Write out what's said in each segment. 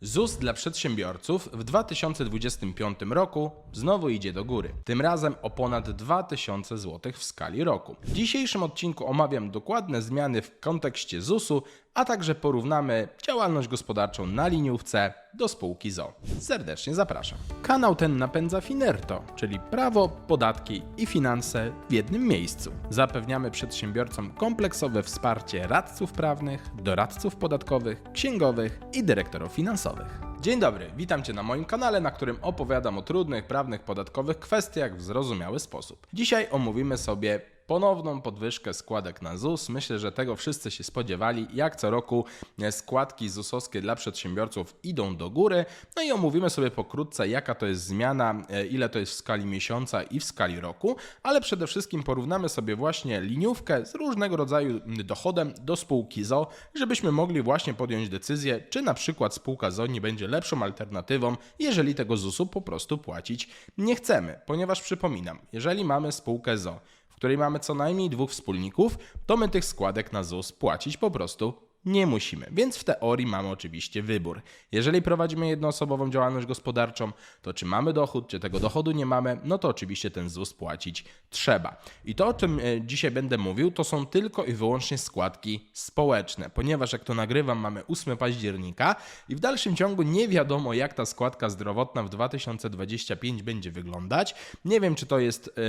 ZUS dla przedsiębiorców w 2025 roku znowu idzie do góry. Tym razem o ponad 2000 zł w skali roku. W dzisiejszym odcinku omawiam dokładne zmiany w kontekście ZUS-u, a także porównamy działalność gospodarczą na liniówce do spółki ZO. Serdecznie zapraszam. Kanał ten napędza Finerto, czyli prawo, podatki i finanse w jednym miejscu. Zapewniamy przedsiębiorcom kompleksowe wsparcie radców prawnych, doradców podatkowych, księgowych i dyrektorów finansowych. Dzień dobry, witam Cię na moim kanale, na którym opowiadam o trudnych prawnych, podatkowych kwestiach w zrozumiały sposób. Dzisiaj omówimy sobie ponowną podwyżkę składek na ZUS. Myślę, że tego wszyscy się spodziewali. Jak co roku składki ZUS-owskie dla przedsiębiorców idą do góry. No i omówimy sobie pokrótce, jaka to jest zmiana, e, ile to jest w skali miesiąca i w skali roku, ale przede wszystkim porównamy sobie właśnie liniówkę z różnego rodzaju dochodem do spółki ZO, żebyśmy mogli właśnie podjąć decyzję, czy na przykład spółka ZO nie będzie lepszą alternatywą, jeżeli tego ZUS-u po prostu płacić nie chcemy. Ponieważ przypominam, jeżeli mamy spółkę ZO, której mamy co najmniej dwóch wspólników, to my tych składek na ZUS płacić po prostu nie musimy. Więc w teorii mamy oczywiście wybór. Jeżeli prowadzimy jednoosobową działalność gospodarczą, to czy mamy dochód, czy tego dochodu nie mamy, no to oczywiście ten ZUS płacić trzeba. I to, o czym e, dzisiaj będę mówił, to są tylko i wyłącznie składki społeczne, ponieważ jak to nagrywam, mamy 8 października i w dalszym ciągu nie wiadomo, jak ta składka zdrowotna w 2025 będzie wyglądać. Nie wiem, czy to jest,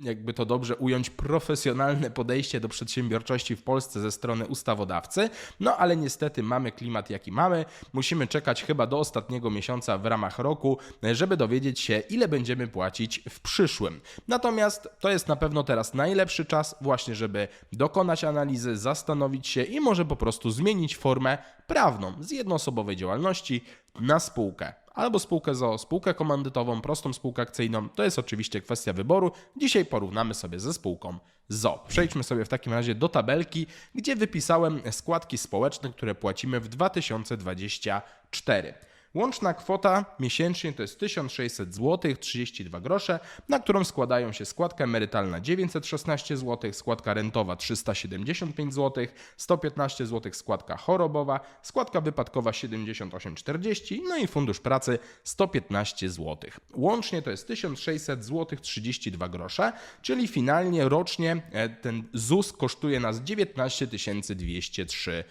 jakby to dobrze ująć, profesjonalne podejście do przedsiębiorczości w Polsce ze strony ustawodawcy. No ale niestety mamy klimat jaki mamy. Musimy czekać chyba do ostatniego miesiąca w ramach roku, żeby dowiedzieć się, ile będziemy płacić w przyszłym. Natomiast to jest na pewno teraz najlepszy czas, właśnie, żeby dokonać analizy, zastanowić się i może po prostu zmienić formę prawną z jednoosobowej działalności na spółkę. Albo spółkę ZOO, spółkę komandytową, prostą spółkę akcyjną. To jest oczywiście kwestia wyboru. Dzisiaj porównamy sobie ze spółką ZO. Przejdźmy sobie w takim razie do tabelki, gdzie wypisałem składki społeczne, które płacimy w 2024. Łączna kwota miesięcznie to jest 1600 zł 32 grosze, na którą składają się składka emerytalna 916 zł, składka rentowa 375 zł, 115 zł składka chorobowa, składka wypadkowa 78,40 no i fundusz pracy 115 zł. Łącznie to jest 1600 zł 32 grosze, czyli finalnie rocznie e, ten ZUS kosztuje nas 19 203 zł.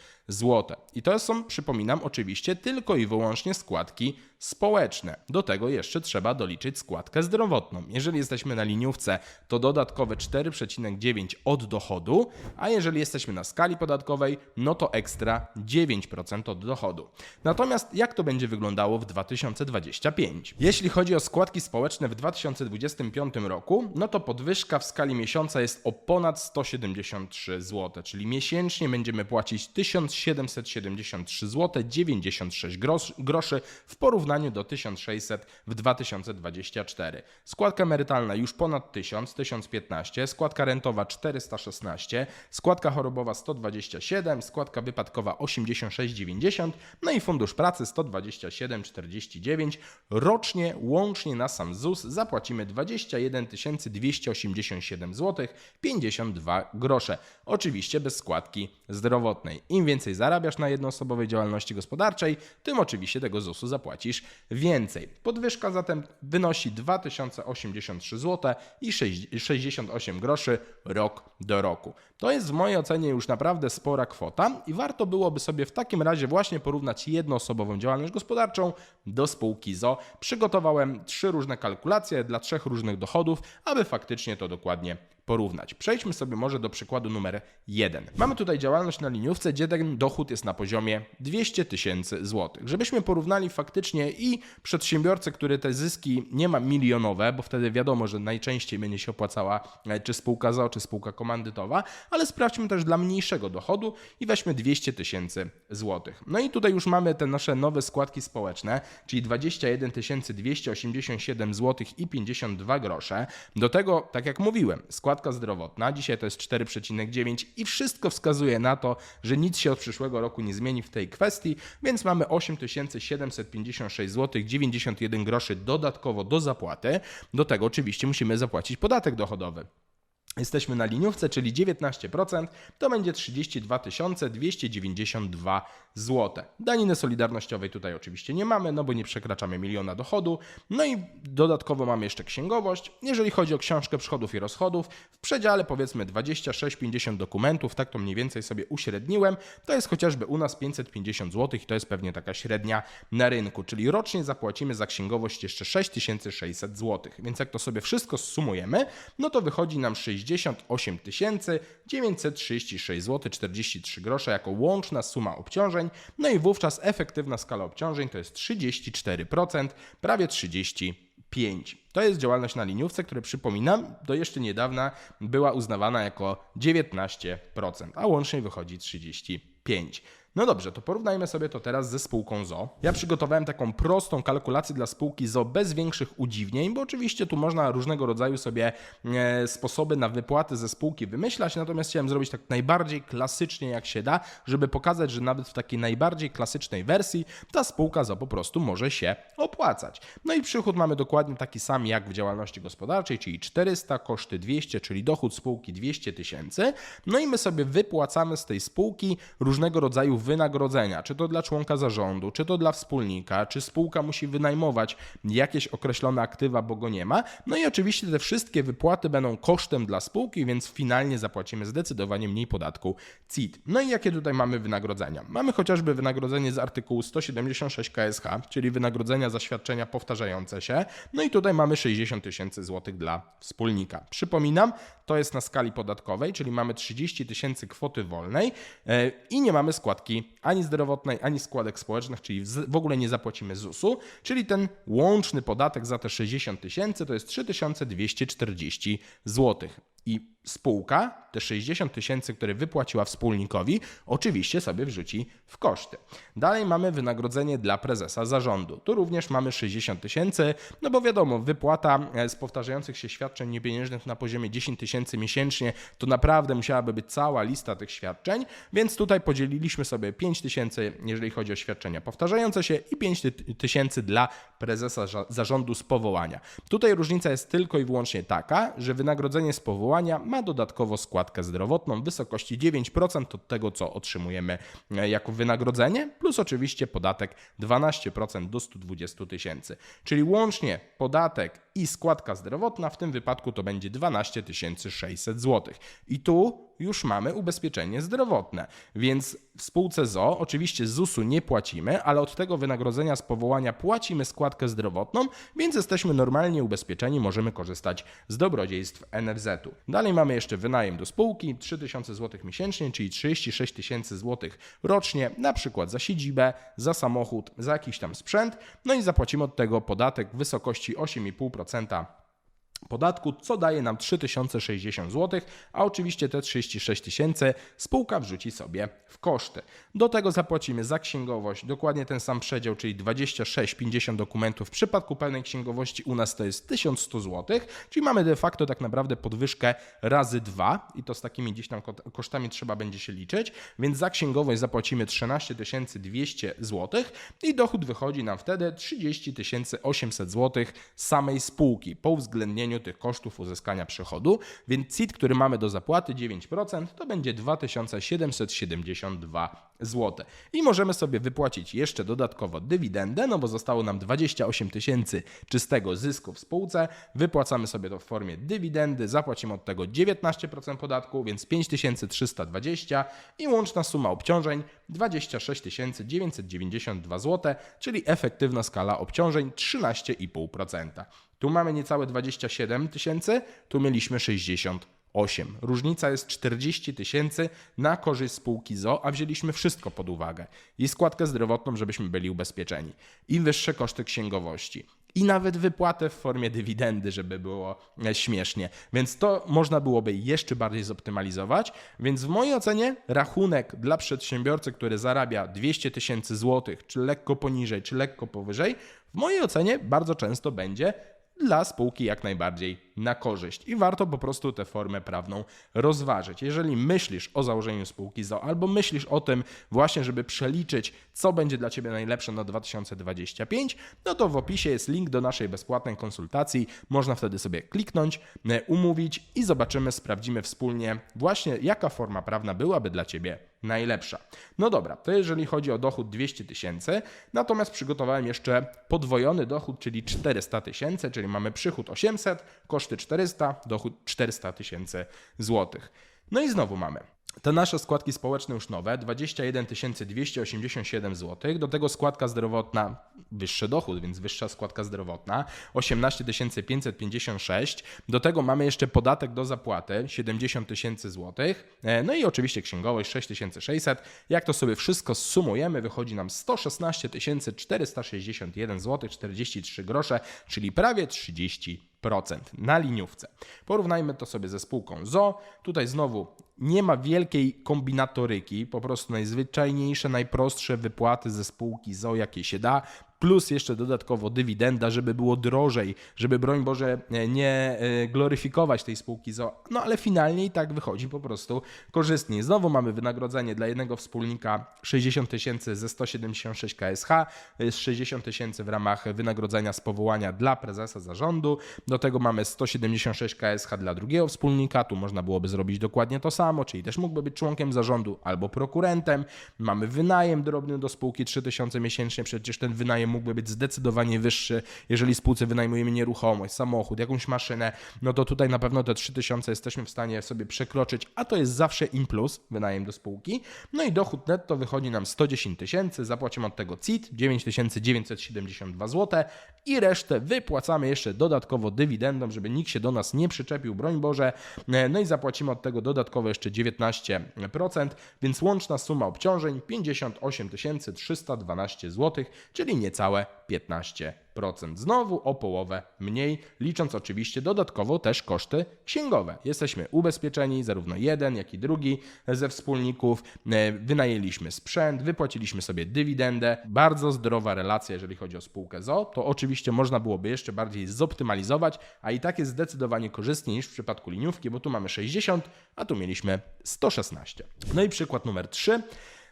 I to są, przypominam, oczywiście tylko i wyłącznie składki społeczne. Do tego jeszcze trzeba doliczyć składkę zdrowotną. Jeżeli jesteśmy na liniówce, to dodatkowe 4,9 od dochodu, a jeżeli jesteśmy na skali podatkowej, no to ekstra 9% od dochodu. Natomiast jak to będzie wyglądało w 2025? Jeśli chodzi o składki społeczne w 2025 roku, no to podwyżka w skali miesiąca jest o ponad 173 zł, czyli miesięcznie będziemy płacić 1773 zł 96 gros- groszy w porównaniu do 1600 w 2024. Składka emerytalna już ponad 1000, 1015, składka rentowa 416, składka chorobowa 127, składka wypadkowa 86,90, no i fundusz pracy 127,49. Rocznie łącznie na sam ZUS zapłacimy 21 287 zł 52 grosze. Oczywiście bez składki zdrowotnej. Im więcej zarabiasz na jednoosobowej działalności gospodarczej, tym oczywiście tego ZUS-u zapłacisz więcej. Podwyżka zatem wynosi 2083 zł i 68 groszy rok do roku. To jest w mojej ocenie już naprawdę spora kwota i warto byłoby sobie w takim razie właśnie porównać jednoosobową działalność gospodarczą do spółki ZO. Przygotowałem trzy różne kalkulacje dla trzech różnych dochodów, aby faktycznie to dokładnie porównać. Przejdźmy sobie może do przykładu numer jeden. Mamy tutaj działalność na liniówce, gdzie ten dochód jest na poziomie 200 tysięcy złotych. Żebyśmy porównali faktycznie i przedsiębiorcę, który te zyski nie ma milionowe, bo wtedy wiadomo, że najczęściej będzie się opłacała e, czy spółka ZO, czy spółka komandytowa, ale sprawdźmy też dla mniejszego dochodu i weźmy 200 tysięcy złotych. No i tutaj już mamy te nasze nowe składki społeczne, czyli 21 287 zł i 52 grosze. Do tego, tak jak mówiłem, składka zdrowotna, dzisiaj to jest 4,9 i wszystko wskazuje na to, że nic się od przyszłego roku nie zmieni w tej kwestii, więc mamy 8756 zł 91 groszy dodatkowo do zapłaty. Do tego oczywiście musimy zapłacić podatek dochodowy. Jesteśmy na liniówce, czyli 19%, to będzie 32 292 zł. Daniny solidarnościowej tutaj oczywiście nie mamy, no bo nie przekraczamy miliona dochodu. No i dodatkowo mamy jeszcze księgowość. Jeżeli chodzi o książkę przychodów i rozchodów, w przedziale powiedzmy 26-50 dokumentów, tak to mniej więcej sobie uśredniłem, to jest chociażby u nas 550 zł i to jest pewnie taka średnia na rynku, czyli rocznie zapłacimy za księgowość jeszcze 6600 zł. Więc jak to sobie wszystko zsumujemy, no to wychodzi nam 68 936 zł 43 grosze jako łączna suma obciążeń, no i wówczas efektywna skala obciążeń to jest 34%, prawie 35%. To jest działalność na liniówce, która przypominam, do jeszcze niedawna była uznawana jako 19%, a łącznie wychodzi 35%. No dobrze, to porównajmy sobie to teraz ze spółką ZO. Ja przygotowałem taką prostą kalkulację dla spółki ZO bez większych udziwnień, bo oczywiście tu można różnego rodzaju sobie e, sposoby na wypłaty ze spółki wymyślać, natomiast chciałem zrobić tak najbardziej klasycznie jak się da, żeby pokazać, że nawet w takiej najbardziej klasycznej wersji ta spółka ZO po prostu może się opłacać. No i przychód mamy dokładnie taki sam jak w działalności gospodarczej, czyli 400, koszty 200, czyli dochód spółki 200 tysięcy. No i my sobie wypłacamy z tej spółki różnego rodzaju wynagrodzenia, czy to dla członka zarządu, czy to dla wspólnika, czy spółka musi wynajmować jakieś określone aktywa, bo go nie ma. No i oczywiście te wszystkie wypłaty będą kosztem dla spółki, więc finalnie zapłacimy zdecydowanie mniej podatku CIT. No i jakie tutaj mamy wynagrodzenia? Mamy chociażby wynagrodzenie z artykułu 176 KSH, czyli wynagrodzenia za świadczenia powtarzające się. No i tutaj mamy 60 tysięcy złotych dla wspólnika. Przypominam, to jest na skali podatkowej, czyli mamy 30 tysięcy kwoty wolnej e, i nie mamy składki ani zdrowotnej, ani składek społecznych, czyli w ogóle nie zapłacimy ZUS-u, czyli ten łączny podatek za te 60 tysięcy to jest 3240 złotych. I spółka te 60 tysięcy, które wypłaciła wspólnikowi, oczywiście sobie wrzuci w koszty. Dalej mamy wynagrodzenie dla prezesa zarządu. Tu również mamy 60 tysięcy, no bo wiadomo, wypłata e, z powtarzających się świadczeń niepieniężnych na poziomie 10 tysięcy miesięcznie, to naprawdę musiałaby być cała lista tych świadczeń, więc tutaj podzieliliśmy sobie 5 tysięcy, jeżeli chodzi o świadczenia powtarzające się i 5 tysięcy dla prezesa zarządu z powołania. Tutaj różnica jest tylko i wyłącznie taka, że wynagrodzenie z powołania ma dodatkowo składkę zdrowotną w wysokości 9% od tego, co otrzymujemy e, jako wynagrodzenie, plus oczywiście podatek 12% do 120 tysięcy. Czyli łącznie podatek i składka zdrowotna w tym wypadku to będzie 12 600 zł. I tu już mamy ubezpieczenie zdrowotne. Więc w spółce ZO oczywiście ZUS-u nie płacimy, ale od tego wynagrodzenia z powołania płacimy składkę zdrowotną, więc jesteśmy normalnie ubezpieczeni, możemy korzystać z dobrodziejstw NFZ-u. Dalej mamy jeszcze wynajem do spółki 3000 zł miesięcznie, czyli 36 tysięcy zł rocznie, na przykład za siedzibę, za samochód, za jakiś tam sprzęt, no i zapłacimy od tego podatek w wysokości 8,5% podatku, co daje nam 3060 zł, a oczywiście te 36 tysięcy spółka wrzuci sobie w koszty. Do tego zapłacimy za księgowość dokładnie ten sam przedział, czyli 26,50 dokumentów. W przypadku pełnej księgowości u nas to jest 1100 zł, czyli mamy de facto tak naprawdę podwyżkę razy dwa i to z takimi gdzieś tam kosztami trzeba będzie się liczyć, więc za księgowość zapłacimy 13 200 zł i dochód wychodzi nam wtedy 30 800 zł samej spółki po uwzględnieniu tych kosztów uzyskania przychodu, więc CIT, który mamy do zapłaty 9%, to będzie 2772 zł. I możemy sobie wypłacić jeszcze dodatkowo dywidendę, no bo zostało nam 28 tysięcy czystego zysku w spółce. Wypłacamy sobie to w formie dywidendy, zapłacimy od tego 19% podatku, więc 5320 i łączna suma obciążeń 26 992 zł, czyli efektywna skala obciążeń 13,5%. Tu mamy niecałe 27 tysięcy, tu mieliśmy 68. Różnica jest 40 tysięcy na korzyść spółki ZO, a wzięliśmy wszystko pod uwagę. I składkę zdrowotną, żebyśmy byli ubezpieczeni. I wyższe koszty księgowości. I nawet wypłatę w formie dywidendy, żeby było e, śmiesznie. Więc to można byłoby jeszcze bardziej zoptymalizować. Więc w mojej ocenie rachunek dla przedsiębiorcy, który zarabia 200 tysięcy złotych, czy lekko poniżej, czy lekko powyżej, w mojej ocenie bardzo często będzie dla spółki jak najbardziej na korzyść i warto po prostu tę formę prawną rozważyć. Jeżeli myślisz o założeniu spółki ZO albo myślisz o tym właśnie, żeby przeliczyć, co będzie dla Ciebie najlepsze na 2025, no to w opisie jest link do naszej bezpłatnej konsultacji. Można wtedy sobie kliknąć, e, umówić i zobaczymy, sprawdzimy wspólnie właśnie, jaka forma prawna byłaby dla Ciebie najlepsza. No dobra, to jeżeli chodzi o dochód 200 tysięcy, natomiast przygotowałem jeszcze podwojony dochód, czyli 400 tysięcy, czyli mamy przychód 800, koszty 400, dochód 400 tysięcy złotych. No i znowu mamy te nasze składki społeczne już nowe, 21 287 zł, do tego składka zdrowotna, wyższy dochód, więc wyższa składka zdrowotna, 18 556, do tego mamy jeszcze podatek do zapłaty, 70 tysięcy złotych, e, no i oczywiście księgowość 6600. Jak to sobie wszystko sumujemy, wychodzi nam 116 461 zł 43 grosze, czyli prawie 30 na liniówce. Porównajmy to sobie ze spółką ZO. Tutaj znowu nie ma wielkiej kombinatoryki, po prostu najzwyczajniejsze, najprostsze wypłaty ze spółki ZO, jakie się da plus jeszcze dodatkowo dywidenda, żeby było drożej, żeby broń Boże nie e, gloryfikować tej spółki ZO. No ale finalnie i tak wychodzi po prostu korzystniej. Znowu mamy wynagrodzenie dla jednego wspólnika 60 tysięcy ze 176 KSH, jest 60 tysięcy w ramach wynagrodzenia z powołania dla prezesa zarządu. Do tego mamy 176 KSH dla drugiego wspólnika. Tu można byłoby zrobić dokładnie to samo, czyli też mógłby być członkiem zarządu albo prokurentem. Mamy wynajem drobny do spółki 3000 miesięcznie, przecież ten wynajem mógłby być zdecydowanie wyższy, jeżeli spółce wynajmujemy nieruchomość, samochód, jakąś maszynę, no to tutaj na pewno te 3000 jesteśmy w stanie sobie przekroczyć, a to jest zawsze im plus, wynajem do spółki. No i dochód netto wychodzi nam 110 tysięcy, zapłacimy od tego CIT 9972 zł i resztę wypłacamy jeszcze dodatkowo dywidendą, żeby nikt się do nas nie przyczepił, broń Boże. No i zapłacimy od tego dodatkowo jeszcze 19%, więc łączna suma obciążeń 58 312 zł, czyli niecałe 15%. Znowu o połowę mniej, licząc oczywiście dodatkowo też koszty księgowe. Jesteśmy ubezpieczeni, zarówno jeden, jak i drugi ze wspólników. E, wynajęliśmy sprzęt, wypłaciliśmy sobie dywidendę. Bardzo zdrowa relacja, jeżeli chodzi o spółkę ZO. To oczywiście można byłoby jeszcze bardziej zoptymalizować, a i tak jest zdecydowanie korzystniej niż w przypadku liniówki, bo tu mamy 60, a tu mieliśmy 116. No i przykład numer 3,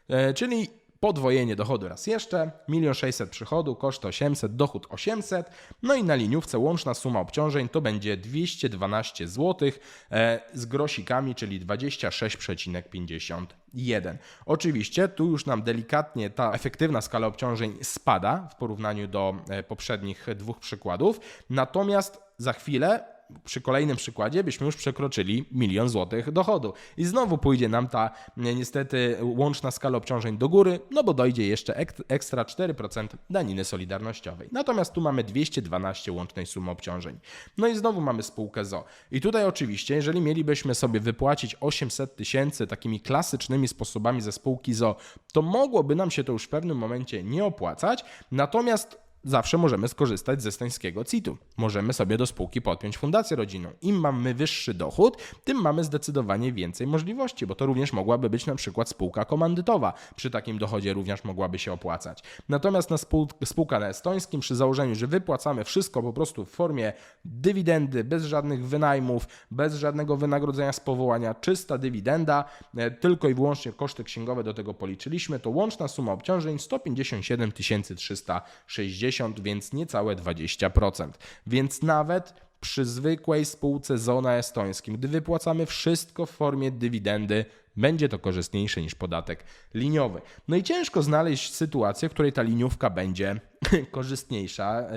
e, czyli podwojenie dochodu raz jeszcze, 1 600 przychodu, koszt 800, dochód 800, no i na liniówce łączna suma obciążeń to będzie 212 zł e, z grosikami, czyli 26,51. Oczywiście tu już nam delikatnie ta efektywna skala obciążeń spada w porównaniu do e, poprzednich dwóch przykładów, natomiast za chwilę przy kolejnym przykładzie byśmy już przekroczyli milion złotych dochodu. I znowu pójdzie nam ta niestety łączna skala obciążeń do góry, no bo dojdzie jeszcze ekstra 4% daniny solidarnościowej. Natomiast tu mamy 212 łącznej sumy obciążeń. No i znowu mamy spółkę ZO. I tutaj oczywiście, jeżeli mielibyśmy sobie wypłacić 800 tysięcy takimi klasycznymi sposobami ze spółki ZO, to mogłoby nam się to już w pewnym momencie nie opłacać. Natomiast zawsze możemy skorzystać ze estońskiego CIT-u. Możemy sobie do spółki podpiąć fundację rodzinną. Im mamy wyższy dochód, tym mamy zdecydowanie więcej możliwości, bo to również mogłaby być na przykład spółka komandytowa. Przy takim dochodzie również mogłaby się opłacać. Natomiast na spółka na estońskim, przy założeniu, że wypłacamy wszystko po prostu w formie dywidendy, bez żadnych wynajmów, bez żadnego wynagrodzenia z powołania, czysta dywidenda, e, tylko i wyłącznie koszty księgowe do tego policzyliśmy, to łączna suma obciążeń 157 360 10, więc niecałe 20%. Więc nawet przy zwykłej spółce Zona Estońskim, gdy wypłacamy wszystko w formie dywidendy, będzie to korzystniejsze niż podatek liniowy. No i ciężko znaleźć sytuację, w której ta liniówka będzie korzystniejsza, e,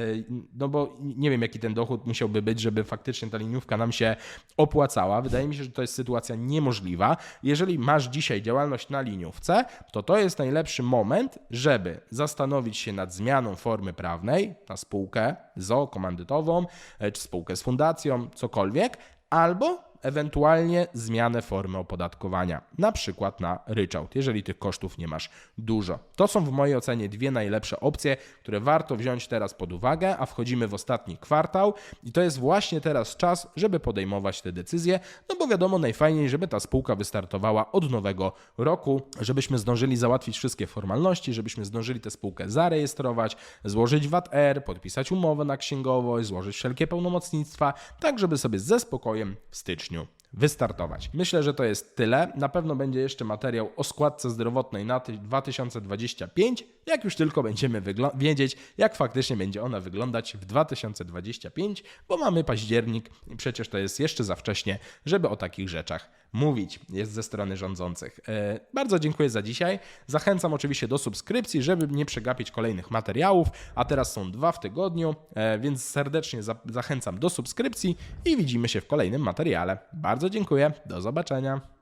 no bo nie wiem, jaki ten dochód musiałby być, żeby faktycznie ta liniówka nam się opłacała. Wydaje mi się, że to jest sytuacja niemożliwa. Jeżeli masz dzisiaj działalność na liniówce, to to jest najlepszy moment, żeby zastanowić się nad zmianą formy prawnej na spółkę ZO komandytową, e, czy spółkę z fundacją, cokolwiek, albo ewentualnie zmianę formy opodatkowania, na przykład na ryczałt, jeżeli tych kosztów nie masz dużo. To są w mojej ocenie dwie najlepsze opcje, które warto wziąć teraz pod uwagę, a wchodzimy w ostatni kwartał i to jest właśnie teraz czas, żeby podejmować te decyzje, no bo wiadomo, najfajniej, żeby ta spółka wystartowała od nowego roku, żebyśmy zdążyli załatwić wszystkie formalności, żebyśmy zdążyli tę spółkę zarejestrować, złożyć VAT-R, podpisać umowę na księgowość, złożyć wszelkie pełnomocnictwa, tak żeby sobie ze spokojem w styczniu вишню. Wystartować. Myślę, że to jest tyle. Na pewno będzie jeszcze materiał o składce zdrowotnej na ty- 2025, jak już tylko będziemy wiedzieć, jak faktycznie będzie ona wyglądać w 2025, bo mamy październik i przecież to jest jeszcze za wcześnie, żeby o takich rzeczach mówić. Jest ze strony rządzących. E, bardzo dziękuję za dzisiaj. Zachęcam oczywiście do subskrypcji, żeby nie przegapić kolejnych materiałów, a teraz są dwa w tygodniu, e, więc serdecznie za- zachęcam do subskrypcji i widzimy się w kolejnym materiale. Bardzo dziękuję. Do zobaczenia.